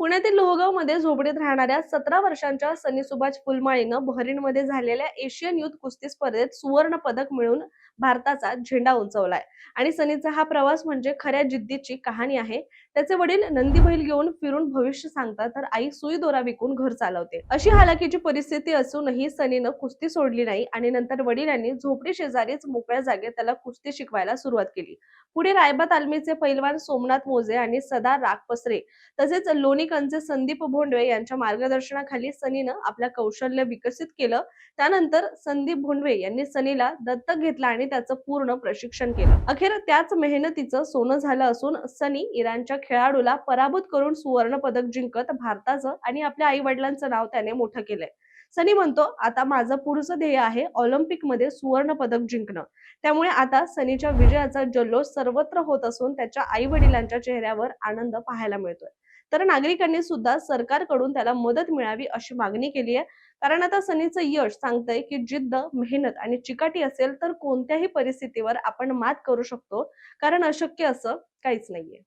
पुण्यातील लोहगावमध्ये झोपडीत राहणाऱ्या सतरा वर्षांच्या सनी सुभाष फुलमाळीनं बहरीनमध्ये झालेल्या एशियन युथ कुस्ती स्पर्धेत सुवर्ण पदक मिळवून भारताचा झेंडा उंचवलाय. आणि सनीचा हा प्रवास म्हणजे खऱ्या जिद्दीची कहाणी आहे. त्याचे वडील नंदी बैल घेऊन फिरून भविष्य सांगतात तर आई सुई दोरा विकून घर चालवते. अशी हालाकीची परिस्थिती असूनही सनीनं कुस्ती सोडली नाही आणि नंतर वडिलांनी झोपडी शेजारीच मोकळ्या जागेत त्याला कुस्ती शिकवायला सुरुवात केली. पुढे रायबत आलमीचे पैलवान सोमनाथ मोजे आणि सदा राग पसरे तसेच लोणीकरचे संदीप भोंडवे यांच्या मार्गदर्शनाखाली सनीनं आपलं कौशल्य विकसित केलं. त्यानंतर संदीप भोंडवे यांनी सनीला दत्तक घेतला आणि त्याचं पूर्ण प्रशिक्षण केलं. अखेर त्याच मेहनतीचं सोनं झालं असून सनी इराणच्या खेळाडूला पराभूत करून सुवर्ण पदक जिंकत भारताचं आणि आपल्या आई वडिलांचं नाव त्याने मोठं केलंय. सनी म्हणतो आता माझं पुढचं ध्येय आहे ऑलिम्पिकमध्ये सुवर्ण पदक जिंकणं. त्यामुळे आता सनीच्या विजयाचा जल्लोष सर्वत्र होत असून त्याच्या आई वडिलांच्या चेहऱ्यावर आनंद पाहायला मिळतोय. तर नागरिकांनी सुद्धा सरकारकडून त्याला मदत मिळावी अशी मागणी केली आहे. कारण आता सनीचं यश सांगतंय की जिद्द मेहनत आणि चिकाटी असेल तर कोणत्याही परिस्थितीवर आपण मात करू शकतो. कारण अशक्य असं काहीच नाहीये.